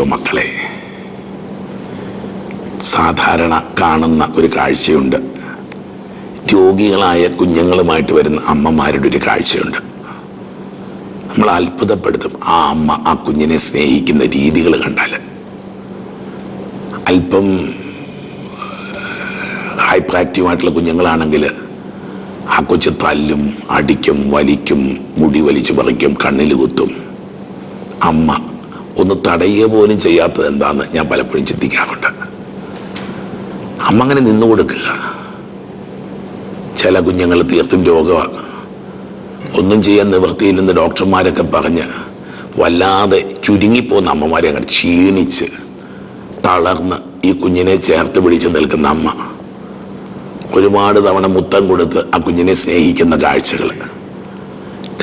ദൈവമക്കളെ സാധാരണ കാണുന്ന ഒരു കാഴ്ചയുണ്ട്. രോഗികളായ കുഞ്ഞുങ്ങളുമായിട്ട് വരുന്ന അമ്മമാരുടെ ഒരു കാഴ്ചയുണ്ട്. നമ്മൾ അത്ഭുതപ്പെടുത്തും ആ അമ്മ ആ കുഞ്ഞിനെ സ്നേഹിക്കുന്ന രീതികൾ കണ്ടാൽ. അല്പം ഹൈപ്പർ ആക്റ്റീവായിട്ടുള്ള കുഞ്ഞുങ്ങളാണെങ്കിൽ ആ കൊച്ചു തല്ലും അടിക്കും വലിക്കും മുടി വലിച്ചു പറിക്കും കണ്ണിൽ കുത്തും. അമ്മ ഒന്ന് തടയുക പോലും ചെയ്യാത്തത് എന്താന്ന് ഞാൻ പലപ്പോഴും ചിന്തിക്കാറുണ്ട്. അമ്മ അങ്ങനെ നിന്നു കൊടുക്കുക. ചില കുഞ്ഞുങ്ങൾ തീർത്തും രോഗമാണ് ഒന്നും ചെയ്യാൻ നിവൃത്തിയില്ലെന്ന് ഡോക്ടർമാരൊക്കെ പറഞ്ഞ് വല്ലാതെ ചുരുങ്ങിപ്പോകുന്ന അമ്മമാരെ അങ്ങോട്ട് ക്ഷീണിച്ച് തളർന്ന് ഈ കുഞ്ഞിനെ ചേർത്ത് പിടിച്ച് നിൽക്കുന്ന അമ്മ. ഒരുപാട് തവണ മുത്തം കൊടുത്ത് ആ കുഞ്ഞിനെ സ്നേഹിക്കുന്ന കാഴ്ചകൾ.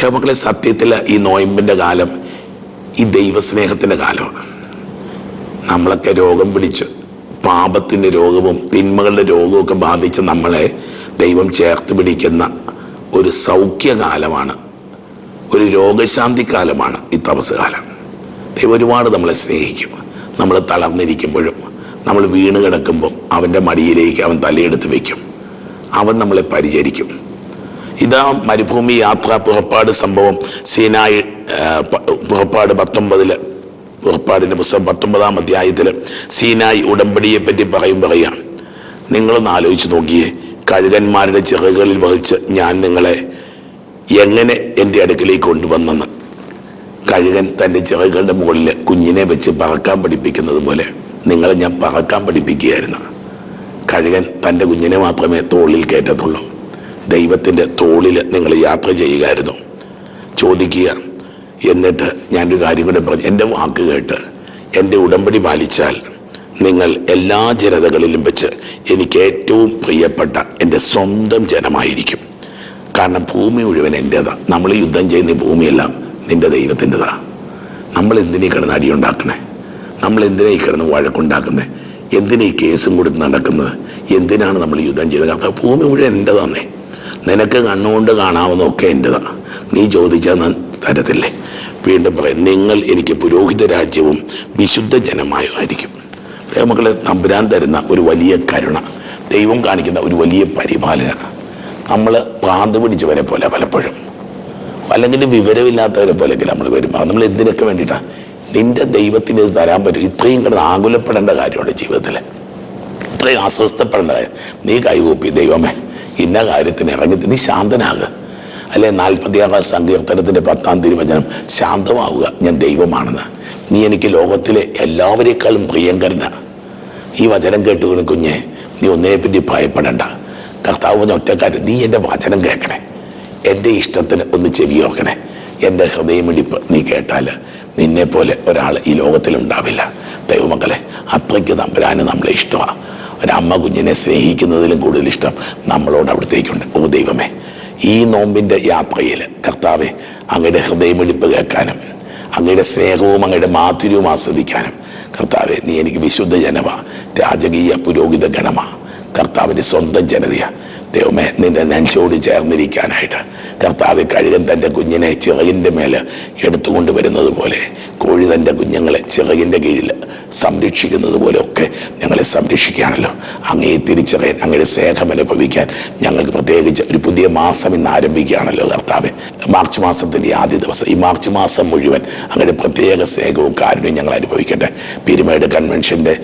ദൈവമക്കളെ സത്യത്തിൽ ഈ നോയമ്പിന്റെ കാലം ഈ ദൈവസ്നേഹത്തിന്റെ കാലമാണ്. നമ്മളൊക്കെ രോഗം പിടിച്ച് പാപത്തിന്റെ രോഗവും തിന്മകളുടെ രോഗവും ബാധിച്ച് നമ്മളെ ദൈവം ചേർത്ത് പിടിക്കുന്ന ഒരു സൗഖ്യകാലമാണ്. ഒരു രോഗശാന്തി കാലമാണ് ഈ തപസ് കാലം ദൈവം ഒരുപാട് നമ്മളെ സ്നേഹിക്കും. നമ്മൾ തളർന്നിരിക്കുമ്പോഴും നമ്മൾ വീണ് കിടക്കുമ്പോൾ അവന്റെ മടിയിലേക്ക് അവൻ തലയെടുത്ത് വയ്ക്കും. അവൻ നമ്മളെ പരിചരിക്കും. ഇതാ മരുഭൂമി യാത്ര പുറപ്പാട് സംഭവം. സീനായി പുറപ്പാട് പത്തൊമ്പതിൽ പുറപ്പാടിന്റെ പുസ്തകം പത്തൊമ്പതാം അധ്യായത്തിൽ സീനായി ഉടമ്പടിയെ പറ്റി പറയും പറയുകയാണ് നിങ്ങളൊന്ന് ആലോചിച്ച് നോക്കിയേ. കഴുകന്മാരുടെ ചിറകുകളിൽ വഹിച്ച് ഞാൻ നിങ്ങളെ എങ്ങനെ എന്റെ അടുക്കലേക്ക് കൊണ്ടുവന്നെന്ന്. കഴുകൻ തന്റെ ചിറകുകളുടെ മുകളിൽ കുഞ്ഞിനെ വെച്ച് പറക്കാൻ പഠിപ്പിക്കുന്നത് പോലെ നിങ്ങളെ ഞാൻ പറക്കാൻ പഠിപ്പിക്കുകയായിരുന്നു. കഴുകൻ തന്റെ കുഞ്ഞിനെ മാത്രമേ തോളിൽ കയറ്റത്തുള്ളൂ. ദൈവത്തിന്റെ തോളിൽ നിങ്ങൾ യാത്ര ചെയ്യുകയായിരുന്നു. ചോദിക്കുക എന്നിട്ട് ഞാനൊരു കാര്യം കൂടെ പറഞ്ഞു. എന്റെ വാക്ക് കേട്ട് എന്റെ ഉടമ്പടി പാലിച്ചാൽ നിങ്ങൾ എല്ലാ ജനതകളിലും വെച്ച് എനിക്ക് ഏറ്റവും പ്രിയപ്പെട്ട എന്റെ സ്വന്തം ജനമായിരിക്കും. കാരണം ഭൂമി മുഴുവൻ എന്റേതാണ് നമ്മൾ യുദ്ധം ചെയ്യുന്ന ഭൂമിയെല്ലാം നിന്റെ ദൈവത്തിന്റെതാണ് നമ്മൾ എന്തിനീ കിടന്ന് അടിയുണ്ടാക്കണേ നമ്മൾ എന്തിനാ ഈ കിടന്ന് വഴക്കുണ്ടാക്കുന്നത് എന്തിനാ ഈ കേസും കൊടുത്ത് നടക്കുന്നത്? എന്തിനാണ് നമ്മൾ യുദ്ധം ചെയ്തത് കാരണം ഭൂമി മുഴുവൻ എന്റെതാന്നേ. നിനക്ക് കണ്ണുകൊണ്ട് കാണാവുന്നതൊക്കെ എന്റെതാണ് നീ ചോദിച്ചാൽ ഞാൻ തരത്തില്ലേ? വീണ്ടും പറയാം നിങ്ങൾ എനിക്ക് പുരോഹിത രാജ്യവും വിശുദ്ധ ജനമായും ആയിരിക്കും. ദൈവമക്കളെ തമ്പുരാൻ തരുന്ന ഒരു വലിയ കരുണ ദൈവം കാണിക്കുന്ന ഒരു വലിയ പരിപാലന. നമ്മൾ പ്രാന്ത് പിടിച്ചവരെ പോലെ പലപ്പോഴും. അല്ലെങ്കിൽ വിവരമില്ലാത്തവരെ പോലെയൊക്കെ നമ്മൾ വരുമ്പോൾ നമ്മൾ എന്തിനൊക്കെ വേണ്ടിയിട്ടാണ് നിന്റെ ദൈവത്തിന് ഇത് തരാൻ പറ്റും. ഇത്രയും കിടന്ന് ആകുലപ്പെടേണ്ട കാര്യമുണ്ട് ജീവിതത്തിൽ ഇത്രയും അസ്വസ്ഥപ്പെടേണ്ട കാര്യം. നീ കൈകൂപ്പി ദൈവമേ. ഇന്ന കാര്യത്തിന് ഇറങ്ങി നീ ശാന്തനാകുക. അല്ലെ? നാൽപ്പത്തിയാറാം സങ്കീർത്തനത്തിന്റെ പത്താം തിരുവചനം ശാന്തമാവുക ഞാൻ ദൈവമാണെന്ന്. നീ എനിക്ക് ലോകത്തിലെ എല്ലാവരേക്കാളും പ്രിയങ്കരനാണ് ഈ വചനം കേട്ടുകൊണ്ട് കുഞ്ഞെ നീ ഒന്നിനെപ്പറ്റി ഭയപ്പെടണ്ട. കർത്താവ് പറഞ്ഞ ഒറ്റക്കാരൻ നീ എന്റെ വചനം കേൾക്കണേ. എന്റെ ഇഷ്ടത്തിന് ഒന്ന് ചെവി നോക്കണേ എന്റെ ഹൃദയമിടിപ്പ് നീ കേട്ടാൽ നിന്നെപ്പോലെ ഒരാൾ ഈ ലോകത്തിലുണ്ടാവില്ല. ദൈവമക്കളെ അത്രയ്ക്ക് തമ്പുരാന് നമ്മളെ ഇഷ്ടമാണ് ഒരമ്മ കുഞ്ഞിനെ സ്നേഹിക്കുന്നതിലും കൂടുതൽ ഇഷ്ടം നമ്മളോട് അവിടത്തേക്കുണ്ട്. ഓ ദൈവമേ ഈ നോമ്പിന്റെ യാത്രയിൽ കർത്താവെ അങ്ങയുടെ ഹൃദയമെടുപ്പ് കേൾക്കാനും അങ്ങയുടെ സ്നേഹവും അങ്ങയുടെ മാധുര്യവും ആസ്വദിക്കാനും കർത്താവെ നീ എനിക്ക് വിശുദ്ധ ജനമാണ് രാജകീയ പുരോഹിത ഗണമാ കർത്താവിന്റെ സ്വന്തം ജനതയാ. ദൈവമേ നിന്റെ നെഞ്ചോട് ചേർന്നിരിക്കാനായിട്ട്. കർത്താവ് കഴുകൻ തന്റെ കുഞ്ഞിനെ ചിറകിന്റെ മേൽ എടുത്തുകൊണ്ട് വരുന്നത് പോലെ കോഴി തന്റെ കുഞ്ഞുങ്ങളെ ചിറകിന്റെ കീഴിൽ സംരക്ഷിക്കുന്നത് പോലെയൊക്കെ ഞങ്ങളെ സംരക്ഷിക്കുകയാണല്ലോ അങ്ങേ തിരിച്ചറിയാൻ അങ്ങയുടെ സ്നേഹം അനുഭവിക്കാൻ ഞങ്ങൾക്ക് പ്രത്യേകിച്ച് ഒരു പുതിയ മാസം ഇന്ന് ആരംഭിക്കുകയാണല്ലോ കർത്താവ്. മാർച്ച് മാസത്തിന്റെ ആദ്യ ദിവസം ഈ മാർച്ച് മാസം മുഴുവൻ അങ്ങയുടെ പ്രത്യേക സ്നേഹവും കാരുണ്യവും ഞങ്ങൾ അനുഭവിക്കട്ടെ. പിരിമേട് കൺവെൻഷന്റെ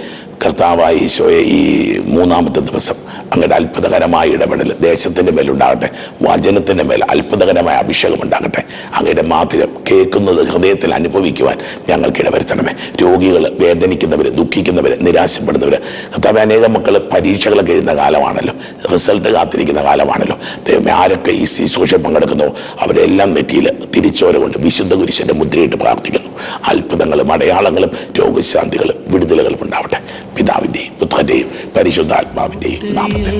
കർത്താവായ ഈശോയെ ഈ മൂന്നാമത്തെ ദിവസം അങ്ങയുടെ അത്ഭുതകരമായ ഇടപെടൽ ദേശത്തിന്റെ മേലുണ്ടാകട്ടെ വചനത്തിന്റെ മേൽ അത്ഭുതകരമായ അഭിഷേകം ഉണ്ടാകട്ടെ. അങ്ങയുടെ മാധുര്യം കേൾക്കുന്നത് ഹൃദയത്തിൽ അനുഭവിക്കുവാൻ ഞങ്ങൾക്ക് ഇടവരുത്തണമേ. രോഗികൾ വേദനിക്കുന്നവർ ദുഃഖിക്കുന്നവർ നിരാശപ്പെടുന്നവർ കർത്താവ് അനേകം മക്കൾ പരീക്ഷകളൊക്കെ എഴുതുന്ന കാലമാണല്ലോ റിസൾട്ട് കാത്തിരിക്കുന്ന കാലമാണല്ലോ. ദൈവമേ ആരൊക്കെ ഈ ശുശ്രൂഷയിൽ പങ്കെടുക്കുന്നു? അവരെല്ലാം നെറ്റിയിൽ തിരിച്ചോര കൊണ്ട് വിശുദ്ധ കുരിശന്റെ മുദ്രയിട്ട് പ്രാർത്ഥിക്കുന്നു. അത്ഭുതങ്ങളും അടയാളങ്ങളും രോഗശാന്തികളും വിടുതലുകളും പുത്രന്റെയും പരിശുദ്ധാത്മാവിന്റെയും നാമത്തിൽ